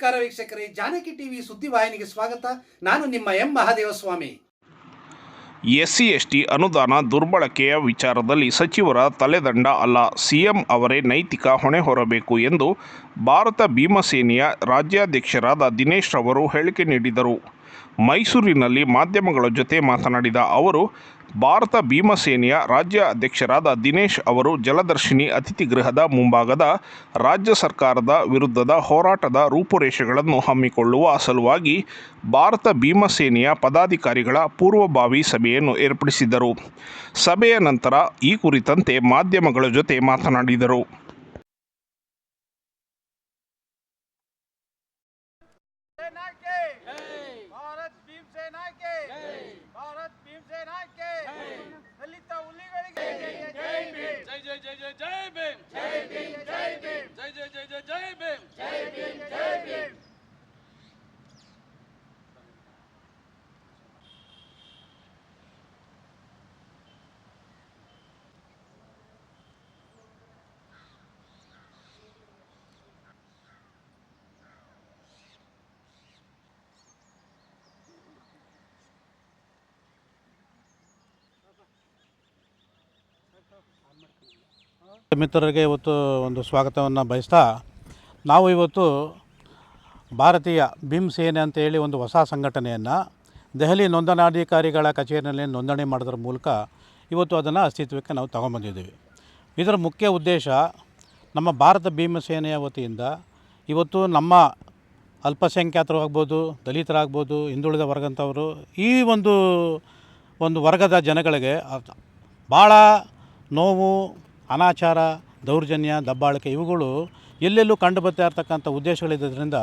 ನಮಸ್ಕಾರ ವೀಕ್ಷಕರೇ, ಜಾನಕಿ ಟಿವಿ ಸುದ್ದಿವಾಹಿನಿಗೆ ಸ್ವಾಗತ. ನಾನು ನಿಮ್ಮ ಎಂ ಮಹಾದೇವಸ್ವಾಮಿ. ಎಸ್ಸಿ, ಎಸ್ಟಿ ಅನುದಾನ ದುರ್ಬಳಕೆಯ ವಿಚಾರದಲ್ಲಿ ಸಚಿವರ ತಲೆದಂಡ ಅಲ್ಲ. ಸಿಎಂ ಅವರೇ ನೈತಿಕ ಹೊಣೆ ಹೊರಬೇಕು ಎಂದು ಭಾರತ ಭೀಮಸೇನೆಯ ರಾಜ್ಯಾಧ್ಯಕ್ಷರಾದ ದಿನೇಶ್ ರವರು ಹೇಳಿಕೆ ನೀಡಿದರು. ಮೈಸೂರಿನಲ್ಲಿ ಮಾಧ್ಯಮಗಳ ಜೊತೆ ಮಾತನಾಡಿದ ಅವರು, ಭಾರತ ಭೀಮಸೇನೆಯ ರಾಜ್ಯ ಅಧ್ಯಕ್ಷರಾದ ದಿನೇಶ್ ಅವರು ಜಲದರ್ಶಿನಿ ಅತಿಥಿ ಗೃಹದ ಮುಂಭಾಗದ ರಾಜ್ಯ ಸರ್ಕಾರದ ವಿರುದ್ಧದ ಹೋರಾಟದ ರೂಪುರೇಷೆಗಳನ್ನು ಹಮ್ಮಿಕೊಳ್ಳುವ ಸಲುವಾಗಿ ಭಾರತ ಭೀಮಸೇನೆಯ ಪದಾಧಿಕಾರಿಗಳ ಪೂರ್ವಭಾವಿ ಸಭೆಯನ್ನು ಏರ್ಪಡಿಸಿದ್ದರು ಸಭೆಯ ನಂತರ ಈ ಕುರಿತಂತೆ ಮಾಧ್ಯಮಗಳ ಜೊತೆ ಮಾತನಾಡಿದರು. ಭೀಮಸೇನಾ ಕೆ ಭಾರತ್ ಭೀಮಸೇನಾ ಕೆ ದಲಿತ ಹುಲಿಗಳಿಗೆ ಜೈ ಭೀಮ್ ಜೈ ಜೈ ಜೈ ಜೈ ಜೈ ಭೀಮ್ ಜೈ ಭೀಮ್ ಜೈ ಭೀಮ್ ಜೈ ಜೈ ಜೈ ಜೈ ಜೈ ಭೀಮ್ ಜೈ ಭೀಮ್ ಜೈ ಭೀಮ್ ಮಿತ್ರರಿಗೆ ಇವತ್ತು ಒಂದು ಸ್ವಾಗತವನ್ನು ಬಯಸ್ತಾ ನಾವು ಇವತ್ತು ಭಾರತೀಯ ಭೀಮ್ ಸೇನೆ ಅಂತೇಳಿ ಒಂದು ಹೊಸ ಸಂಘಟನೆಯನ್ನು ದೆಹಲಿ ನೋಂದಣಾಧಿಕಾರಿಗಳ ಕಚೇರಿಯಲ್ಲಿ ನೋಂದಣಿ ಮಾಡೋದ್ರ ಮೂಲಕ ಇವತ್ತು ಅದನ್ನು ಅಸ್ತಿತ್ವಕ್ಕೆ ನಾವು ತಗೊಂಬಂದಿದ್ದೀವಿ. ಇದರ ಮುಖ್ಯ ಉದ್ದೇಶ ನಮ್ಮ ಭಾರತ ಭೀಮ ಸೇನೆಯ ವತಿಯಿಂದ ಇವತ್ತು ನಮ್ಮ ಅಲ್ಪಸಂಖ್ಯಾತರು ಆಗ್ಬೋದು ದಲಿತರಾಗ್ಬೋದು, ಹಿಂದುಳಿದ ವರ್ಗಂಥವರು ಈ ಒಂದು ಒಂದು ವರ್ಗದ ಜನಗಳಿಗೆ ಭಾಳ ನೋವು ಅನಾಚಾರ, ದೌರ್ಜನ್ಯ, ದಬ್ಬಾಳಿಕೆ ಇವುಗಳು ಎಲ್ಲೆಲ್ಲೂ ಕಂಡು ಬರ್ತಾ ಇರ್ತಕ್ಕಂಥ ಉದ್ದೇಶಗಳಿದ್ದರಿಂದ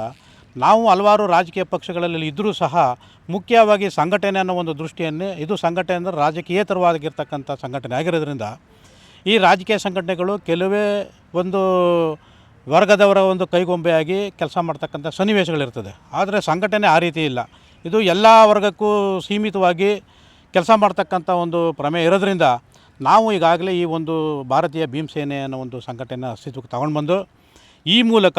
ನಾವು ಹಲವಾರು ರಾಜಕೀಯ ಪಕ್ಷಗಳಲ್ಲಿ ಇದ್ದರೂ ಸಹ ಮುಖ್ಯವಾಗಿ ಸಂಘಟನೆ ಅನ್ನೋ ಒಂದು ದೃಷ್ಟಿಯನ್ನೇ, ಇದು ಸಂಘಟನೆ ಅಂದರೆ ರಾಜಕೀಯೇತರವಾಗಿರ್ತಕ್ಕಂಥ ಸಂಘಟನೆ ಆಗಿರೋದ್ರಿಂದ ಈ ರಾಜಕೀಯ ಸಂಘಟನೆಗಳು ಕೆಲವೇ ಒಂದು ವರ್ಗದವರ ಒಂದು ಕೈಗೊಂಬೆಯಾಗಿ ಕೆಲಸ ಮಾಡ್ತಕ್ಕಂಥ ಸನ್ನಿವೇಶಗಳಿರ್ತದೆ. ಆದರೆ ಸಂಘಟನೆ ಆ ರೀತಿ ಇಲ್ಲ. ಇದು ಎಲ್ಲ ವರ್ಗಕ್ಕೂ ಸೀಮಿತವಾಗಿ ಕೆಲಸ ಮಾಡ್ತಕ್ಕಂಥ ಒಂದು ಪ್ರಮೇಯ ಇರೋದ್ರಿಂದ ನಾವು ಈಗಾಗಲೇ ಈ ಒಂದು ಭಾರತೀಯ ಭೀಮಸೇನೆ ಅನ್ನೋ ಒಂದು ಸಂಘಟನೆ ಅಸ್ತಿತ್ವಕ್ಕೆ ತಗೊಂಡು ಬಂದು ಈ ಮೂಲಕ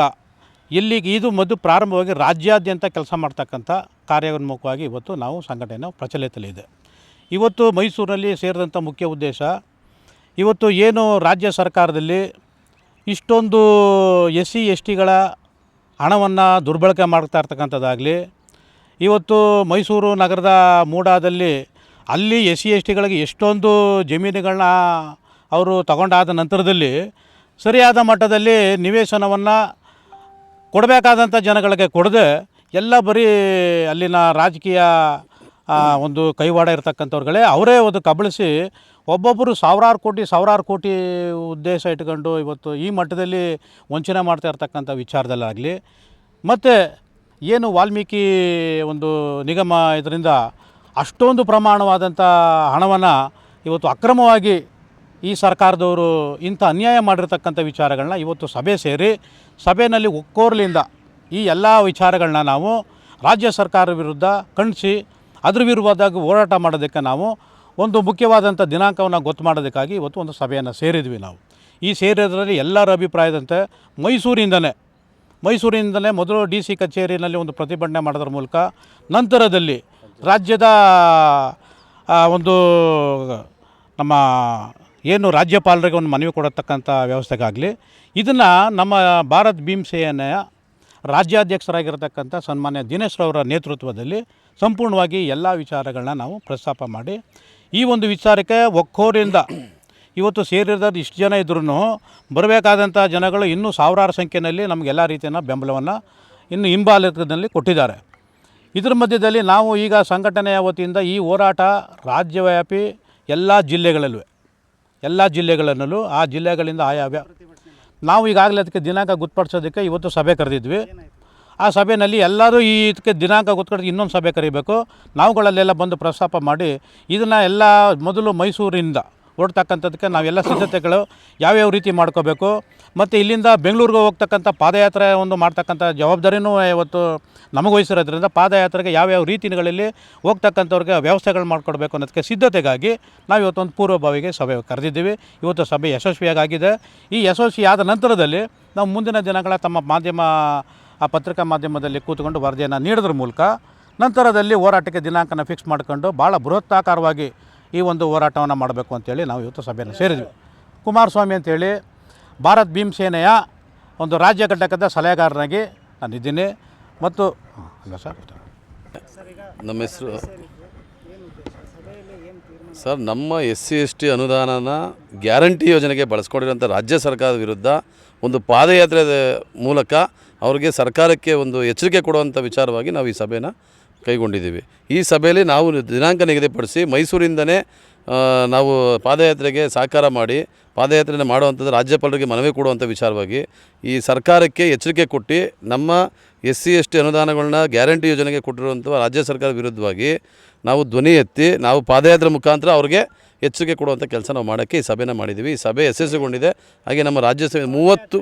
ಇಲ್ಲಿಗೆ ಇದು ಮೊದಲು ಪ್ರಾರಂಭವಾಗಿ ರಾಜ್ಯಾದ್ಯಂತ ಕೆಲಸ ಮಾಡ್ತಕ್ಕಂಥ ಕಾರ್ಯೋನ್ಮುಖವಾಗಿ ಇವತ್ತು ನಾವು ಸಂಘಟನೆ ಪ್ರಚಲಿತಲಿದೆ ಇವತ್ತು ಮೈಸೂರಿನಲ್ಲಿ ಸೇರಿದಂಥ ಮುಖ್ಯ ಉದ್ದೇಶ, ಇವತ್ತು ಏನು ರಾಜ್ಯ ಸರ್ಕಾರದಲ್ಲಿ ಇಷ್ಟೊಂದು ಎಸ್ ಸಿ ಎಸ್ ಟಿಗಳ ಹಣವನ್ನು ದುರ್ಬಳಕೆ ಮಾಡ್ತಾ ಇರ್ತಕ್ಕಂಥದ್ದಾಗಲಿ, ಇವತ್ತು ಮೈಸೂರು ನಗರದ ಮೂಡಾದಲ್ಲಿ ಅಲ್ಲಿ ಎಸ್ ಸಿ, ಎಸ್ ಟಿಗಳಿಗೆ ಎಷ್ಟೊಂದು ಜಮೀನುಗಳನ್ನ ಅವರು ತಗೊಂಡಾದ ನಂತರದಲ್ಲಿ ಸರಿಯಾದ ಮಟ್ಟದಲ್ಲಿ ನಿವೇಶನವನ್ನು ಕೊಡಬೇಕಾದಂಥ ಜನಗಳಿಗೆ ಕೊಡದೆ ಎಲ್ಲ ಬರೀ ಅಲ್ಲಿನ ರಾಜಕೀಯ ಒಂದು ಕೈವಾಡ ಇರತಕ್ಕಂಥವ್ರುಗಳೇ ಅವರೇ ಒಂದು ಕಬಳಿಸಿ ಒಬ್ಬೊಬ್ಬರು ಸಾವಿರಾರು ಕೋಟಿ ಸಾವಿರಾರು ಕೋಟಿ ಉದ್ದೇಶ ಇಟ್ಕೊಂಡು ಇವತ್ತು ಈ ಮಟ್ಟದಲ್ಲಿ ವಂಚನೆ ಮಾಡ್ತಾ ಇರ್ತಕ್ಕಂಥ ವಿಚಾರದಲ್ಲಾಗಲಿ. ಮತ್ತು ಏನು ವಾಲ್ಮೀಕಿ ಒಂದು ನಿಗಮ ಇದರಿಂದ ಅಷ್ಟೊಂದು ಪ್ರಮಾಣವಾದಂಥ ಹಣವನ್ನು ಇವತ್ತು ಅಕ್ರಮವಾಗಿ ಈ ಸರ್ಕಾರದವರು ಇಂಥ ಅನ್ಯಾಯ ಮಾಡಿರ್ತಕ್ಕಂಥ ವಿಚಾರಗಳನ್ನ ಇವತ್ತು ಸಭೆ ಸೇರಿ, ಸಭೆಯಲ್ಲಿ ಒಕ್ಕೋರ್ಲಿಂದ ಈ ಎಲ್ಲ ವಿಚಾರಗಳನ್ನ ನಾವು ರಾಜ್ಯ ಸರ್ಕಾರ ವಿರುದ್ಧ ಖಂಡಿಸಿ, ಅದ್ರ ವಿರುದ್ಧವಾಗಿ ಹೋರಾಟ ಮಾಡೋದಕ್ಕೆ ನಾವು ಒಂದು ಮುಖ್ಯವಾದಂಥ ದಿನಾಂಕವನ್ನು ಗೊತ್ತು ಮಾಡೋದಕ್ಕಾಗಿ ಇವತ್ತು ಒಂದು ಸಭೆಯನ್ನು ಸೇರಿದ್ವಿ ನಾವು. ಈ ಸೇರಿದ್ರಲ್ಲಿ ಎಲ್ಲರ ಅಭಿಪ್ರಾಯದಂತೆ ಮೈಸೂರಿಂದಲೇ ಮೈಸೂರಿನಿಂದಲೇ ಮೊದಲು ಡಿ ಸಿ ಕಚೇರಿಯಲ್ಲಿ ಒಂದು ಪ್ರತಿಭಟನೆ ಮಾಡೋದ್ರ ಮೂಲಕ ನಂತರದಲ್ಲಿ ರಾಜ್ಯದ ಒಂದು, ನಮ್ಮ ಏನು ರಾಜ್ಯಪಾಲರಿಗೆ ಒಂದು ಮನವಿ ಕೊಡತಕ್ಕಂಥ ವ್ಯವಸ್ಥೆಗಾಗಲಿ, ಇದನ್ನು ನಮ್ಮ ಭಾರತ್ ಭೀಮ್ ರಾಜ್ಯಾಧ್ಯಕ್ಷರಾಗಿರ್ತಕ್ಕಂಥ ಸನ್ಮಾನ್ಯ ದಿನೇಶ್ ರವರ ನೇತೃತ್ವದಲ್ಲಿ ಸಂಪೂರ್ಣವಾಗಿ ಎಲ್ಲ ವಿಚಾರಗಳನ್ನ ನಾವು ಪ್ರಸ್ತಾಪ ಮಾಡಿ, ಈ ಒಂದು ವಿಚಾರಕ್ಕೆ ಒಕ್ಕೋರಿಂದ ಇವತ್ತು ಸೇರಿರೋದು ಇಷ್ಟು ಜನ ಇದ್ರೂ ಬರಬೇಕಾದಂಥ ಜನಗಳು ಇನ್ನೂ ಸಾವಿರಾರು ಸಂಖ್ಯೆಯಲ್ಲಿ ನಮಗೆಲ್ಲ ರೀತಿಯ ಬೆಂಬಲವನ್ನು ಇನ್ನು ಹಿಂಬಾಲಕದಲ್ಲಿ ಕೊಟ್ಟಿದ್ದಾರೆ. ಇದ್ರ ಮಧ್ಯದಲ್ಲಿ ನಾವು ಈಗ ಸಂಘಟನೆಯ ವತಿಯಿಂದ ಈ ಹೋರಾಟ ರಾಜ್ಯವ್ಯಾಪಿ ಎಲ್ಲ ಜಿಲ್ಲೆಗಳಲ್ಲೂ ಎಲ್ಲ ಜಿಲ್ಲೆಗಳಲ್ಲೂ, ಆ ಜಿಲ್ಲೆಗಳಿಂದ ಆಯಾ ನಾವು ಈಗಾಗಲೇ ಅದಕ್ಕೆ ದಿನಾಂಕ ಗೊತ್ತುಪಡಿಸೋದಕ್ಕೆ ಇವತ್ತು ಸಭೆ ಕರೆದಿದ್ವಿ. ಆ ಸಭೆಯಲ್ಲಿ ಎಲ್ಲರೂ ಈ ಇದಕ್ಕೆ ದಿನಾಂಕ ಗೊತ್ತುಪಡಿಸಿ ಇನ್ನೊಂದು ಸಭೆ ಕರಿಬೇಕು. ನಾವುಗಳಲ್ಲೆಲ್ಲ ಬಂದು ಪ್ರಸ್ತಾಪ ಮಾಡಿ ಇದನ್ನು ಎಲ್ಲ ಮೊದಲು ಮೈಸೂರಿಂದ ಹೊರಡ್ತಕ್ಕಂಥದ್ದಕ್ಕೆ ನಾವೆಲ್ಲ ಸಿದ್ಧತೆಗಳು ಯಾವ್ಯಾವ ರೀತಿ ಮಾಡ್ಕೋಬೇಕು. ಮತ್ತು ಇಲ್ಲಿಂದ ಬೆಂಗಳೂರಿಗೆ ಹೋಗ್ತಕ್ಕಂಥ ಪಾದಯಾತ್ರೆ ಒಂದು ಮಾಡ್ತಕ್ಕಂಥ ಜವಾಬ್ದಾರಿನೂ ಇವತ್ತು ನಮಗೆ ವಹಿಸಿರೋದ್ರಿಂದ ಪಾದಯಾತ್ರೆಗೆ ಯಾವ್ಯಾವ ರೀತಿಗಳಲ್ಲಿ ಹೋಗ್ತಕ್ಕಂಥವ್ರಿಗೆ ವ್ಯವಸ್ಥೆಗಳು ಮಾಡಿಕೊಡ್ಬೇಕು ಅನ್ನೋದಕ್ಕೆ ಸಿದ್ಧತೆಗಾಗಿ ನಾವು ಇವತ್ತೊಂದು ಪೂರ್ವಭಾವಿಗೆ ಸಭೆ ಕರೆದಿದ್ದೀವಿ. ಇವತ್ತು ಸಭೆ ಯಶಸ್ವಿಯಾಗಿದೆ ಈ ಯಶಸ್ವಿಯಾದ ನಂತರದಲ್ಲಿ ನಾವು ಮುಂದಿನ ದಿನಗಳ ತಮ್ಮ ಮಾಧ್ಯಮ, ಆ ಪತ್ರಿಕಾ ಮಾಧ್ಯಮದಲ್ಲಿ ಕೂತ್ಕೊಂಡು ವರದಿಯನ್ನು ನೀಡೋದ್ರ ಮೂಲಕ ನಂತರದಲ್ಲಿ ಹೋರಾಟಕ್ಕೆ ದಿನಾಂಕನ ಫಿಕ್ಸ್ ಮಾಡಿಕೊಂಡು ಭಾಳ ಬೃಹತ್ತಾಕಾರವಾಗಿ ಈ ಒಂದು ಹೋರಾಟವನ್ನು ಮಾಡಬೇಕು ಅಂತೇಳಿ ನಾವು ಇವತ್ತು ಸಭೆಯನ್ನು ಸೇರಿದ್ವಿ. ಕುಮಾರಸ್ವಾಮಿ ಅಂತೇಳಿ, ಭಾರತ್ ಭೀಮಸೇನೆಯ ಒಂದು ರಾಜ್ಯ ಘಟಕದ ಸಲಹೆಗಾರನಾಗಿ ನಾನಿದ್ದೀನಿ. ಮತ್ತು ನಮ್ಮ ಹೆಸರು ಸರ್, ನಮ್ಮ ಎಸ್ ಸಿ ಎಸ್ ಟಿ ಅನುದಾನನ ಗ್ಯಾರಂಟಿ ಯೋಜನೆಗೆ ಬಳಸ್ಕೊಂಡಿರುವಂಥ ರಾಜ್ಯ ಸರ್ಕಾರದ ವಿರುದ್ಧ ಒಂದು ಪಾದಯಾತ್ರೆ ಮೂಲಕ ಅವ್ರಿಗೆ ಸರ್ಕಾರಕ್ಕೆ ಒಂದು ಎಚ್ಚರಿಕೆ ಕೊಡುವಂಥ ವಿಚಾರವಾಗಿ ನಾವು ಈ ಸಭೆನ ಕೈಗೊಂಡಿದ್ದೀವಿ. ಈ ಸಭೆಯಲ್ಲಿ ನಾವು ದಿನಾಂಕ ನಿಗದಿಪಡಿಸಿ ಮೈಸೂರಿಂದನೇ ನಾವು ಪಾದಯಾತ್ರೆಗೆ ಸಹಕಾರ ಮಾಡಿ ಪಾದಯಾತ್ರೆಯನ್ನು ಮಾಡುವಂಥದ್ದು ರಾಜ್ಯಪಾಲರಿಗೆ ಮನವಿ ಕೊಡುವಂಥ ವಿಚಾರವಾಗಿ ಈ ಸರ್ಕಾರಕ್ಕೆ ಎಚ್ಚರಿಕೆ ಕೊಟ್ಟು ನಮ್ಮ ಎಸ್ ಸಿ ಎಸ್ ಟಿ ಅನುದಾನಗಳನ್ನ ಗ್ಯಾರಂಟಿ ಯೋಜನೆಗೆ ಕೊಟ್ಟಿರುವಂಥ ರಾಜ್ಯ ಸರ್ಕಾರ ವಿರುದ್ಧವಾಗಿ ನಾವು ಧ್ವನಿ ಎತ್ತಿ, ನಾವು ಪಾದಯಾತ್ರೆ ಮುಖಾಂತರ ಅವ್ರಿಗೆ ಎಚ್ಚರಿಕೆ ಕೊಡುವಂಥ ಕೆಲಸ ನಾವು ಮಾಡೋಕ್ಕೆ ಈ ಸಭೆನ ಮಾಡಿದ್ದೀವಿ ಈ ಸಭೆ ಯಶಸ್ಸುಗೊಂಡಿದೆ ಹಾಗೆ ನಮ್ಮ ರಾಜ್ಯ ಸಭೆ ಮೂವತ್ತು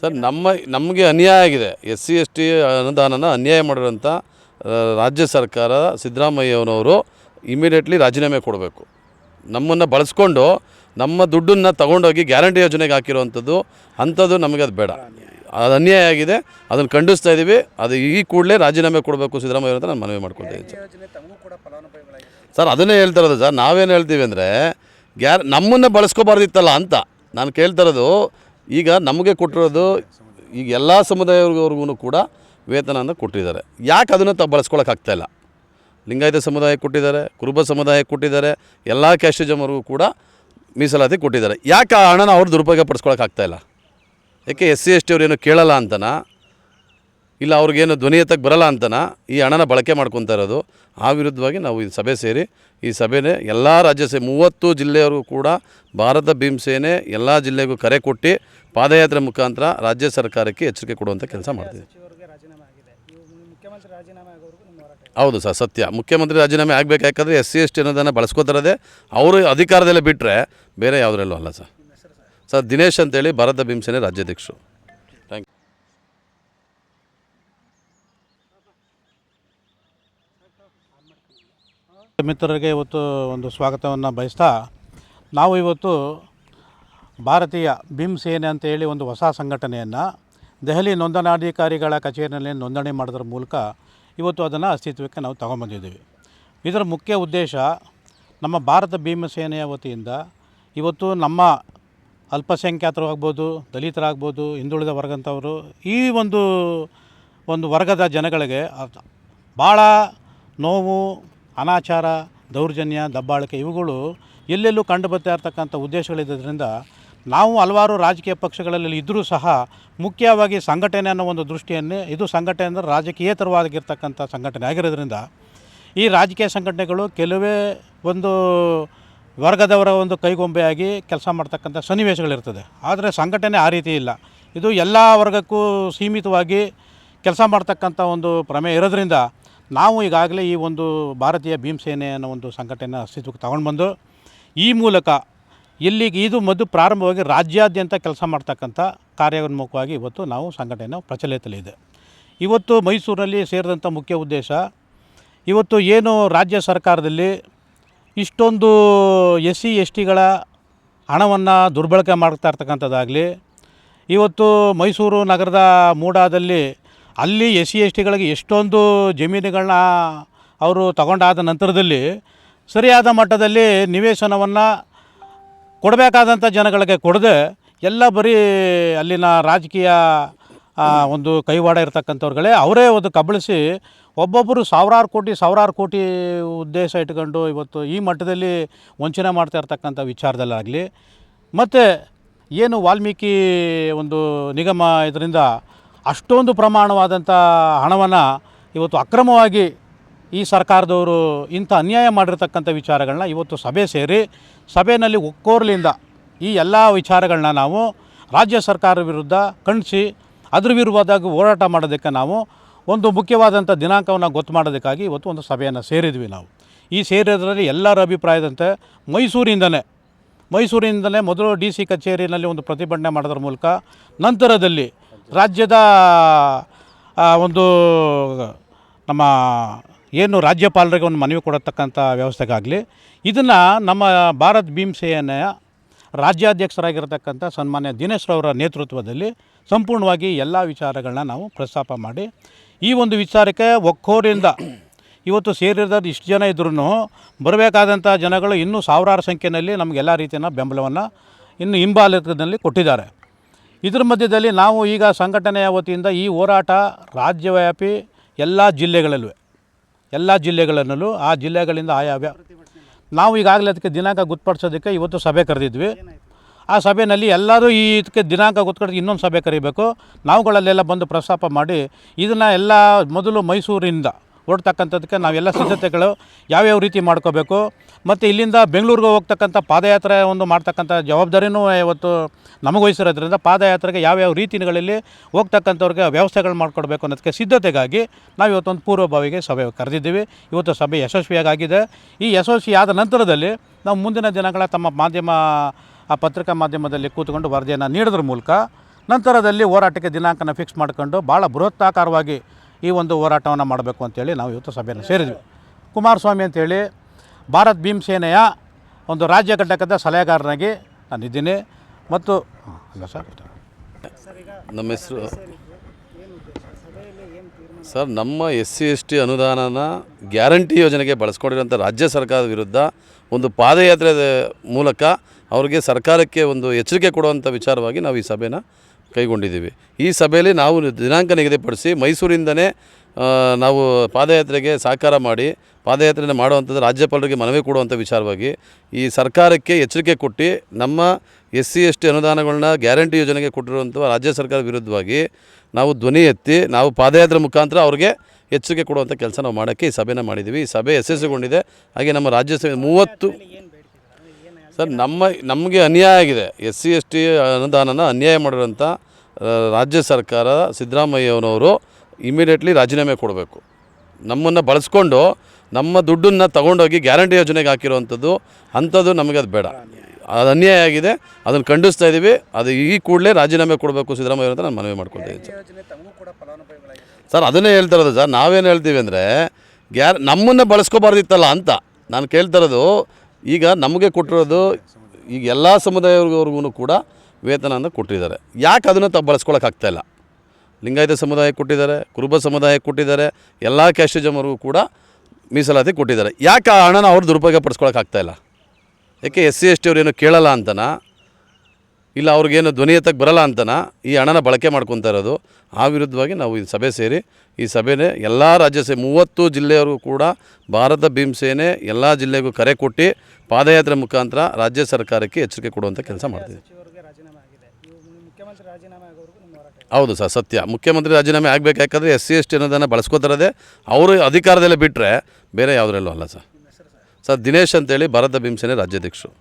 ಸರ್, ನಮ್ಮ, ನಮಗೆ ಅನ್ಯಾಯ ಆಗಿದೆ. ಎಸ್ ಸಿ ಎಸ್ ಟಿ ಅನುದಾನನ ಅನ್ಯಾಯ ಮಾಡಿರೋಂಥ ರಾಜ್ಯ ಸರ್ಕಾರ ಸಿದ್ದರಾಮಯ್ಯನವರು ಇಮಿಡಿಯೇಟ್ಲಿ ರಾಜೀನಾಮೆ ಕೊಡಬೇಕು. ನಮ್ಮನ್ನು ಬಳಸ್ಕೊಂಡು ನಮ್ಮ ದುಡ್ಡನ್ನು ತಗೊಂಡೋಗಿ ಗ್ಯಾರಂಟಿ ಯೋಜನೆಗೆ ಹಾಕಿರುವಂಥದ್ದು, ಅಂಥದ್ದು ನಮಗೆ ಅದು ಬೇಡ. ಅದು ಅನ್ಯಾಯ ಆಗಿದೆ, ಅದನ್ನು ಖಂಡಿಸ್ತಾ ಇದ್ದೀವಿ ಅದು ಈ ಕೂಡಲೇ ರಾಜೀನಾಮೆ ಕೊಡಬೇಕು ಸಿದ್ದರಾಮಯ್ಯ ಅಂತ ನಾನು ಮನವಿ ಮಾಡ್ಕೊಳ್ತಾ ಸರ್. ಅದನ್ನೇ ಹೇಳ್ತಾ ಇರೋದು, ಸರ್, ನಾವೇನು ಹೇಳ್ತೀವಿ ಅಂದರೆ, ಗ್ಯಾರ್, ನಮ್ಮನ್ನು ಬಳಸ್ಕೋಬಾರ್ದಿತ್ತಲ್ಲ ಅಂತ ನಾನು ಕೇಳ್ತಾ ಇರೋದು, ಈಗ ನಮಗೆ ಕೊಟ್ಟಿರೋದು, ಈಗ ಎಲ್ಲ ಸಮುದಾಯವರ್ಗವ್ರಿಗೂ ಕೂಡ ವೇತನನ ಕೊಟ್ಟಿದ್ದಾರೆ. ಯಾಕೆ ಅದನ್ನು ತಾವು ಬಳಸ್ಕೊಳಕ್ಕಾಗ್ತಾ ಇಲ್ಲ? ಲಿಂಗಾಯತ ಸಮುದಾಯಕ್ಕೆ ಕೊಟ್ಟಿದ್ದಾರೆ, ಕುರುಬ ಸಮುದಾಯಕ್ಕೆ ಕೊಟ್ಟಿದ್ದಾರೆ, ಎಲ್ಲ ಕ್ಯಾಸ್ಟಿಜಮ್ವರೆಗೂ ಕೂಡ ಮೀಸಲಾತಿ ಕೊಟ್ಟಿದ್ದಾರೆ. ಯಾಕೆ ಆ ಹಣನ ಅವ್ರು ದುರುಪಯೋಗ ಪಡಿಸ್ಕೊಳಕ್ಕಾಗ್ತಾ ಇಲ್ಲ? ಯಾಕೆ ಎಸ್ ಸಿ ಎಸ್ ಟಿ ಅವ್ರೇನು ಕೇಳಲ್ಲ ಅಂತನ? ಇಲ್ಲ ಅವ್ರಿಗೇನು ಧ್ವನಿ ಎತ್ತಕ್ಕೆ ಬರಲ್ಲ ಅಂತನ? ಈ ಹಣನ ಬಳಕೆ ಮಾಡ್ಕೊತಾ ಇರೋದು. ಆ ವಿರುದ್ಧವಾಗಿ ನಾವು ಈ ಸಭೆ ಸೇರಿ, ಈ ಸಭೆನೇ ಎಲ್ಲ ರಾಜ್ಯ ಸೇ ಮೂವತ್ತು ಜಿಲ್ಲೆಯವರು ಕೂಡ ಭಾರತ ಭೀಮಸೇನೆ ಎಲ್ಲ ಜಿಲ್ಲೆಗೂ ಕರೆ ಕೊಟ್ಟು ಪಾದಯಾತ್ರೆ ಮುಖಾಂತರ ರಾಜ್ಯ ಸರ್ಕಾರಕ್ಕೆ ಎಚ್ಚರಿಕೆ ಕೊಡುವಂಥ ಕೆಲಸ ಮಾಡ್ತೀವಿ ಹೌದು ಸರ್, ಸತ್ಯ. ಮುಖ್ಯಮಂತ್ರಿ ರಾಜೀನಾಮೆ ಆಗಬೇಕು? ಯಾಕಂದರೆ ಎಸ್ ಸಿ ಎಸ್ ಟಿ ಅನ್ನೋದನ್ನು ಬಳಸ್ಕೋತಿರೋದೇ ಅವರು ಅಧಿಕಾರದಲ್ಲೇ ಬಿಟ್ಟರೆ ಬೇರೆ ಯಾವುದರಲ್ಲೂ ಅಲ್ಲ ಸರ್. ಸರ್ ದಿನೇಶ್ ಅಂತೇಳಿ ಭಾರತ ಭೀಮಸೇನೆ ರಾಜ್ಯಾಧ್ಯಕ್ಷರು. ಥ್ಯಾಂಕ್ ಯು ಮಿತ್ರರಿಗೆ ಇವತ್ತು ಒಂದು ಸ್ವಾಗತವನ್ನು ಬಯಸ್ತಾ, ನಾವು ಇವತ್ತು ಭಾರತೀಯ ಭೀಮ್ ಸೇನೆ ಅಂತ ಒಂದು ಹೊಸ ಸಂಘಟನೆಯನ್ನು, ದೆಹಲಿ ನೋಂದಣಾಧಿಕಾರಿಗಳ ಕಚೇರಿಯಲ್ಲಿ ನೋಂದಣಿ ಮಾಡೋದ್ರ ಮೂಲಕ ಇವತ್ತು ಅದನ್ನು ಅಸ್ತಿತ್ವಕ್ಕೆ ನಾವು ತಗೊಂಬಂದಿದ್ದೀವಿ. ಇದರ ಮುಖ್ಯ ಉದ್ದೇಶ ನಮ್ಮ ಭಾರತ ಭೀಮ ಸೇನೆಯ ವತಿಯಿಂದ ಇವತ್ತು ನಮ್ಮ ಅಲ್ಪಸಂಖ್ಯಾತರು ಆಗ್ಬೋದು ದಲಿತರಾಗ್ಬೋದು, ಹಿಂದುಳಿದ ವರ್ಗಂಥವರು ಈ ಒಂದು ಒಂದು ವರ್ಗದ ಜನಗಳಿಗೆ ಭಾಳ ನೋವು, ಅನಾಚಾರ, ದೌರ್ಜನ್ಯ, ದಬ್ಬಾಳಿಕೆ ಇವುಗಳು ಎಲ್ಲೆಲ್ಲೂ ಕಂಡು ಬರ್ತಾ ಇರ್ತಕ್ಕಂಥ ಉದ್ದೇಶಗಳಿದ್ದರಿಂದ ನಾವು ಹಲವಾರು ರಾಜಕೀಯ ಪಕ್ಷಗಳಲ್ಲಿ ಇದ್ದರೂ ಸಹ ಮುಖ್ಯವಾಗಿ ಸಂಘಟನೆ ಅನ್ನೋ ಒಂದು ದೃಷ್ಟಿಯನ್ನೇ, ಇದು ಸಂಘಟನೆ ಅಂದರೆ ರಾಜಕೀಯೇತರವಾಗಿರ್ತಕ್ಕಂಥ ಸಂಘಟನೆ ಆಗಿರೋದ್ರಿಂದ ಈ ರಾಜಕೀಯ ಸಂಘಟನೆಗಳು ಕೆಲವೇ ಒಂದು ವರ್ಗದವರ ಒಂದು ಕೈಗೊಂಬೆಯಾಗಿ ಕೆಲಸ ಮಾಡ್ತಕ್ಕಂಥ ಸನ್ನಿವೇಶಗಳಿರ್ತದೆ. ಆದರೆ ಸಂಘಟನೆ ಆ ರೀತಿ ಇಲ್ಲ. ಇದು ಎಲ್ಲ ವರ್ಗಕ್ಕೂ ಸೀಮಿತವಾಗಿ ಕೆಲಸ ಮಾಡ್ತಕ್ಕಂಥ ಒಂದು ಪ್ರಮೇಯ ಇರೋದ್ರಿಂದ ನಾವು ಈಗಾಗಲೇ ಈ ಒಂದು ಭಾರತೀಯ ಭೀಮಸೇನೆ ಅನ್ನೋ ಒಂದು ಸಂಘಟನೆ ಅಸ್ತಿತ್ವಕ್ಕೆ ತಗೊಂಡು ಬಂದು ಈ ಮೂಲಕ ಇಲ್ಲಿಗೆ ಇದು ಮೊದಲು ಪ್ರಾರಂಭವಾಗಿ ರಾಜ್ಯಾದ್ಯಂತ ಕೆಲಸ ಮಾಡ್ತಕ್ಕಂಥ ಕಾರ್ಯೋನ್ಮುಖವಾಗಿ ಇವತ್ತು ನಾವು ಸಂಘಟನೆ ಪ್ರಚಲಿತಲಿದೆ ಇವತ್ತು ಮೈಸೂರಿನಲ್ಲಿ ಸೇರಿದಂಥ ಮುಖ್ಯ ಉದ್ದೇಶ, ಇವತ್ತು ಏನು ರಾಜ್ಯ ಸರ್ಕಾರದಲ್ಲಿ ಇಷ್ಟೊಂದು ಎಸ್ ಸಿ, ಎಸ್ ಟಿಗಳ ಹಣವನ್ನು ದುರ್ಬಳಕೆ ಮಾಡ್ತಾ ಇರ್ತಕ್ಕಂಥದ್ದಾಗಲಿ, ಇವತ್ತು ಮೈಸೂರು ನಗರದ ಮೂಡಾದಲ್ಲಿ ಅಲ್ಲಿ ಎಸ್ ಸಿ, ಎಸ್ ಟಿಗಳಿಗೆ ಎಷ್ಟೊಂದು ಜಮೀನುಗಳನ್ನ ಅವರು ತಗೊಂಡಾದ ನಂತರದಲ್ಲಿ ಸರಿಯಾದ ಮಟ್ಟದಲ್ಲಿ ನಿವೇಶನವನ್ನು ಕೊಡಬೇಕಾದಂಥ ಜನಗಳಿಗೆ ಕೊಡದೆ ಎಲ್ಲ ಬರೀ ಅಲ್ಲಿನ ರಾಜಕೀಯ ಒಂದು ಕೈವಾಡ ಇರ್ತಕ್ಕಂಥವ್ರುಗಳೇ ಅವರೇ ಒಂದು ಕಬಳಿಸಿ ಒಬ್ಬೊಬ್ಬರು ಸಾವಿರಾರು ಕೋಟಿ ಸಾವಿರಾರು ಕೋಟಿ ಉದ್ದೇಶ ಇಟ್ಕೊಂಡು ಇವತ್ತು ಈ ಮಟ್ಟದಲ್ಲಿ ವಂಚನೆ ಮಾಡ್ತಾ ಇರ್ತಕ್ಕಂಥ ವಿಚಾರದಲ್ಲಾಗಲಿ, ಮತ್ತು ಏನು ವಾಲ್ಮೀಕಿ ಒಂದು ನಿಗಮ ಇದರಿಂದ ಅಷ್ಟೊಂದು ಪ್ರಮಾಣವಾದಂಥ ಹಣವನ್ನು ಇವತ್ತು ಅಕ್ರಮವಾಗಿ ಈ ಸರ್ಕಾರದವರು ಇಂಥ ಅನ್ಯಾಯ ಮಾಡಿರ್ತಕ್ಕಂಥ ವಿಚಾರಗಳನ್ನ ಇವತ್ತು ಸಭೆ ಸೇರಿ, ಸಭೆಯಲ್ಲಿ ಒಕ್ಕೋರ್ಲಿಂದ ಈ ಎಲ್ಲ ವಿಚಾರಗಳನ್ನ ನಾವು ರಾಜ್ಯ ಸರ್ಕಾರ ವಿರುದ್ಧ ಖಂಡಿಸಿ ಅದ್ರ ವಿರುವಾದಾಗ ಹೋರಾಟ ಮಾಡೋದಕ್ಕೆ ನಾವು ಒಂದು ಮುಖ್ಯವಾದಂಥ ದಿನಾಂಕವನ್ನು ಗೊತ್ತು ಮಾಡೋದಕ್ಕಾಗಿ ಇವತ್ತು ಒಂದು ಸಭೆಯನ್ನು ಸೇರಿದ್ವಿ ನಾವು. ಈ ಸೇರಿದ್ರಲ್ಲಿ ಎಲ್ಲರ ಅಭಿಪ್ರಾಯದಂತೆ ಮೈಸೂರಿಂದಲೇ ಮೈಸೂರಿನಿಂದಲೇ ಮೊದಲು ಡಿ ಸಿ ಕಚೇರಿಯಲ್ಲಿ ಒಂದು ಪ್ರತಿಭಟನೆ ಮಾಡೋದ್ರ ಮೂಲಕ ನಂತರದಲ್ಲಿ ರಾಜ್ಯದ ಒಂದು ನಮ್ಮ ಏನು ರಾಜ್ಯಪಾಲರಿಗೆ ಒಂದು ಮನವಿ ಕೊಡತಕ್ಕಂಥ ವ್ಯವಸ್ಥೆಗಾಗಲಿ, ಇದನ್ನು ನಮ್ಮ ಭಾರತ್ ಭೀಮ್ ಸೇನೆಯ ರಾಜ್ಯಾಧ್ಯಕ್ಷರಾಗಿರ್ತಕ್ಕಂಥ ಸನ್ಮಾನ್ಯ ದಿನೇಶ್ ರವರ ನೇತೃತ್ವದಲ್ಲಿ ಸಂಪೂರ್ಣವಾಗಿ ಎಲ್ಲ ವಿಚಾರಗಳನ್ನ ನಾವು ಪ್ರಸ್ತಾಪ ಮಾಡಿ, ಈ ಒಂದು ವಿಚಾರಕ್ಕೆ ಒಕ್ಕೋರಿಂದ ಇವತ್ತು ಸೇರಿದ ಇಷ್ಟು ಜನ ಇದ್ರೂ ಬರಬೇಕಾದಂಥ ಜನಗಳು ಇನ್ನೂ ಸಾವಿರಾರು ಸಂಖ್ಯೆಯಲ್ಲಿ ನಮಗೆಲ್ಲ ರೀತಿಯ ಬೆಂಬಲವನ್ನು ಇನ್ನು ಹಿಂಬಾಲಕದಲ್ಲಿ ಕೊಟ್ಟಿದ್ದಾರೆ. ಇದರ ಮಧ್ಯದಲ್ಲಿ ನಾವು ಈಗ ಸಂಘಟನೆಯ ವತಿಯಿಂದ ಈ ಹೋರಾಟ ರಾಜ್ಯವ್ಯಾಪಿ ಎಲ್ಲ ಜಿಲ್ಲೆಗಳಲ್ಲೂ ಎಲ್ಲ ಜಿಲ್ಲೆಗಳಲ್ಲೂ, ಆ ಜಿಲ್ಲೆಗಳಿಂದ ಆಯಾ ನಾವು ಈಗಾಗಲೇ ಅದಕ್ಕೆ ದಿನಾಂಕ ಗೊತ್ತುಪಡಿಸೋದಕ್ಕೆ ಇವತ್ತು ಸಭೆ ಕರೆದಿದ್ವಿ. ಆ ಸಭೆಯಲ್ಲಿ ಎಲ್ಲರೂ ಈ ಇದಕ್ಕೆ ದಿನಾಂಕ ಗೊತ್ತುಪಡಿಸಿ ಇನ್ನೊಂದು ಸಭೆ ಕರಿಬೇಕು. ನಾವುಗಳಲ್ಲೆಲ್ಲ ಬಂದು ಪ್ರಸ್ತಾಪ ಮಾಡಿ, ಇದನ್ನು ಎಲ್ಲ ಮೊದಲು ಮೈಸೂರಿಂದ ಹೊರಡ್ತಕ್ಕಂಥದ್ದಕ್ಕೆ ನಾವೆಲ್ಲ ಸಿದ್ಧತೆಗಳು ಯಾವ್ಯಾವ ರೀತಿ ಮಾಡ್ಕೋಬೇಕು. ಮತ್ತು ಇಲ್ಲಿಂದ ಬೆಂಗಳೂರಿಗೆ ಹೋಗ್ತಕ್ಕಂಥ ಪಾದಯಾತ್ರೆ ಒಂದು ಮಾಡ್ತಕ್ಕಂಥ ಜವಾಬ್ದಾರಿನೂ ಇವತ್ತು ನಮಗೆ ವಹಿಸಿರೋದ್ರಿಂದ ಪಾದಯಾತ್ರೆಗೆ ಯಾವ್ಯಾವ ರೀತಿಗಳಲ್ಲಿ ಹೋಗ್ತಕ್ಕಂಥವ್ರಿಗೆ ವ್ಯವಸ್ಥೆಗಳು ಮಾಡಿಕೊಡ್ಬೇಕು ಅನ್ನೋದಕ್ಕೆ ಸಿದ್ಧತೆಗಾಗಿ ನಾವು ಇವತ್ತೊಂದು ಪೂರ್ವಭಾವಿಗೆ ಸಭೆ ಕರೆದಿದ್ದೀವಿ. ಇವತ್ತು ಸಭೆ ಯಶಸ್ವಿಯಾಗಿದೆ ಈ ಯಶಸ್ವಿ ಆದ ನಂತರದಲ್ಲಿ ನಾವು ಮುಂದಿನ ದಿನಗಳ ತಮ್ಮ ಮಾಧ್ಯಮ, ಆ ಪತ್ರಿಕಾ ಮಾಧ್ಯಮದಲ್ಲಿ ಕೂತ್ಕೊಂಡು ವರದಿಯನ್ನು ನೀಡೋದ್ರ ಮೂಲಕ ನಂತರದಲ್ಲಿ ಹೋರಾಟಕ್ಕೆ ದಿನಾಂಕನ ಫಿಕ್ಸ್ ಮಾಡ್ಕೊಂಡು ಭಾಳ ಬೃಹತ್ತಾಕಾರವಾಗಿ ಈ ಒಂದು ಹೋರಾಟವನ್ನು ಮಾಡಬೇಕು ಅಂತೇಳಿ ನಾವು ಇವತ್ತು ಸಭೆಯನ್ನು ಸೇರಿದ್ವಿ. ಕುಮಾರಸ್ವಾಮಿ ಅಂತೇಳಿ ಭಾರತ್ ಭೀಮ್ ಸೇನೆಯ ಒಂದು ರಾಜ್ಯ ಘಟಕದ ಸಲಹೆಗಾರನಾಗಿ ನಾನಿದ್ದೀನಿ ಮತ್ತು ಅಲ್ಲ ಸರ್ ನಮ್ಮ ಹೆಸರು ಸರ್, ನಮ್ಮ ಎಸ್ ಸಿ ಎಸ್ ಟಿ ಅನುದಾನನ ಗ್ಯಾರಂಟಿ ಯೋಜನೆಗೆ ಬಳಸ್ಕೊಂಡಿರೋಂಥ ರಾಜ್ಯ ಸರ್ಕಾರದ ವಿರುದ್ಧ ಒಂದು ಪಾದಯಾತ್ರೆ ಮೂಲಕ ಅವ್ರಿಗೆ ಸರ್ಕಾರಕ್ಕೆ ಒಂದು ಎಚ್ಚರಿಕೆ ಕೊಡುವಂಥ ವಿಚಾರವಾಗಿ ನಾವು ಈ ಸಭೆನ ಕೈಗೊಂಡಿದ್ದೀವಿ. ಈ ಸಭೆಯಲ್ಲಿ ನಾವು ದಿನಾಂಕ ನಿಗದಿಪಡಿಸಿ ಮೈಸೂರಿಂದನೇ ನಾವು ಪಾದಯಾತ್ರೆಗೆ ಸಹಕಾರ ಮಾಡಿ, ಪಾದಯಾತ್ರೆಯನ್ನು ಮಾಡುವಂಥದ್ದು ರಾಜ್ಯಪಾಲರಿಗೆ ಮನವಿ ಕೊಡುವಂಥ ವಿಚಾರವಾಗಿ ಈ ಸರ್ಕಾರಕ್ಕೆ ಎಚ್ಚರಿಕೆ ಕೊಟ್ಟು ನಮ್ಮ ಎಸ್ ಸಿ ಎಸ್ ಟಿ ಅನುದಾನಗಳನ್ನ ಗ್ಯಾರಂಟಿ ಯೋಜನೆಗೆ ಕೊಟ್ಟಿರುವಂಥ ರಾಜ್ಯ ಸರ್ಕಾರದ ವಿರುದ್ಧವಾಗಿ ನಾವು ಧ್ವನಿ ಎತ್ತಿ, ನಾವು ಪಾದಯಾತ್ರೆ ಮುಖಾಂತರ ಅವ್ರಿಗೆ ಎಚ್ಚರಿಕೆ ಕೊಡುವಂಥ ಕೆಲಸ ನಾವು ಮಾಡೋಕ್ಕೆ ಈ ಸಭೆನ ಮಾಡಿದ್ದೀವಿ. ಈ ಸಭೆ ಯಶಸ್ವಿಗೊಂಡಿದೆ. ಹಾಗೆ ನಮ್ಮ ರಾಜ್ಯ ಮೂವತ್ತು ಸರ್, ನಮ್ಮ, ನಮಗೆ ಅನ್ಯಾಯ ಆಗಿದೆ. ಎಸ್ ಸಿ ಎಸ್ ಟಿ ಅನುದಾನನ ಅನ್ಯಾಯ ಮಾಡಿರೋಂಥ ರಾಜ್ಯ ಸರ್ಕಾರ ಸಿದ್ದರಾಮಯ್ಯನವರು ಇಮಿಡಿಯೇಟ್ಲಿ ರಾಜೀನಾಮೆ ಕೊಡಬೇಕು. ನಮ್ಮನ್ನು ಬಳಸ್ಕೊಂಡು ನಮ್ಮ ದುಡ್ಡನ್ನು ತಗೊಂಡೋಗಿ ಗ್ಯಾರಂಟಿ ಯೋಜನೆಗೆ ಹಾಕಿರುವಂಥದ್ದು ಅಂಥದ್ದು ನಮಗೆ ಅದು ಬೇಡ. ಅದು ಅನ್ಯಾಯ ಆಗಿದೆ, ಅದನ್ನು ಖಂಡಿಸ್ತಾ ಇದ್ದೀವಿ ಅದು ಈ ಕೂಡಲೇ ರಾಜೀನಾಮೆ ಕೊಡಬೇಕು ಸಿದ್ದರಾಮಯ್ಯ ಅಂತ ನಾನು ಮನವಿ ಮಾಡ್ಕೊಳ್ತಾ ಇದ್ದೀನಿ ಸರ್. ಸರ್, ಅದನ್ನೇ ಹೇಳ್ತಾ ಇರೋದು ಸರ್, ನಾವೇನು ಹೇಳ್ತೀವಿ ಅಂದರೆ, ಗ್ಯಾರ್, ನಮ್ಮನ್ನು ಬಳಸ್ಕೋಬಾರ್ದಿತ್ತಲ್ಲ ಅಂತ ನಾನು ಕೇಳ್ತಾ ಇರೋದು ಈಗ ನಮಗೆ ಕೊಟ್ಟಿರೋದು ಈಗ ಎಲ್ಲ ಸಮುದಾಯವ್ರಿಗೂ ಕೂಡ ವೇತನವನ್ನು ಕೊಟ್ಟಿದ್ದಾರೆ. ಯಾಕೆ ಅದನ್ನು ತಾವು ಬಳಸ್ಕೊಳಕ್ಕಾಗ್ತಾ ಇಲ್ಲ? ಲಿಂಗಾಯತ ಸಮುದಾಯಕ್ಕೆ ಕೊಟ್ಟಿದ್ದಾರೆ, ಕುರುಬ ಸಮುದಾಯಕ್ಕೆ ಕೊಟ್ಟಿದ್ದಾರೆ, ಎಲ್ಲ ಕ್ಯಾಸ್ಟಿಜಮರ್ಗೂ ಕೂಡ ಮೀಸಲಾತಿ ಕೊಟ್ಟಿದ್ದಾರೆ. ಯಾಕೆ ಆ ಹಣನ ಅವ್ರು ದುರುಪಯೋಗ ಪಡಿಸ್ಕೊಳಕ್ಕಾಗ್ತಾಯಿಲ್ಲ ಯಾಕೆ ಎಸ್ ಸಿ ಎಸ್ ಟಿ ಏನೂ ಕೇಳಲ್ಲ ಅಂತನಾ? ಇಲ್ಲ, ಅವ್ರಿಗೇನು ಧ್ವನಿ ಎತ್ತಕ್ಕೆ ಬರಲ್ಲ ಅಂತನ? ಈ ಹಣನ ಬಳಕೆ ಮಾಡ್ಕೊತಾ ಇರೋದು. ಆ ವಿರುದ್ಧವಾಗಿ ನಾವು ಈ ಸಭೆ ಸೇರಿ, ಈ ಸಭೆನೇ ಎಲ್ಲ ರಾಜ್ಯ ಸೇ ಮೂವತ್ತು ಜಿಲ್ಲೆಯವರು ಕೂಡ ಭಾರತ ಭೀಮಸೇನೆ ಎಲ್ಲ ಜಿಲ್ಲೆಗೂ ಕರೆ ಕೊಟ್ಟು ಪಾದಯಾತ್ರೆ ಮುಖಾಂತರ ರಾಜ್ಯ ಸರ್ಕಾರಕ್ಕೆ ಎಚ್ಚರಿಕೆ ಕೊಡುವಂಥ ಕೆಲಸ ಮಾಡ್ತೀವಿ ಹೌದು ಸರ್, ಸತ್ಯ. ಮುಖ್ಯಮಂತ್ರಿ ರಾಜೀನಾಮೆ ಆಗಬೇಕು, ಯಾಕಂದರೆ ಎಸ್ ಸಿ, ಎಸ್ ಟಿ ಅನ್ನೋದನ್ನು ಬಳಸ್ಕೋತಾರದೆ ಅವರು ಅಧಿಕಾರದಲ್ಲೇ ಬಿಟ್ಟರೆ ಬೇರೆ ಯಾವುದರಲ್ಲೂ ಅಲ್ಲ ಸರ್. ಸರ್, ದಿನೇಶ್ ಅಂತೇಳಿ ಭಾರತ ಭೀಮಸೇನೆ ರಾಜ್ಯಾಧ್ಯಕ್ಷರು.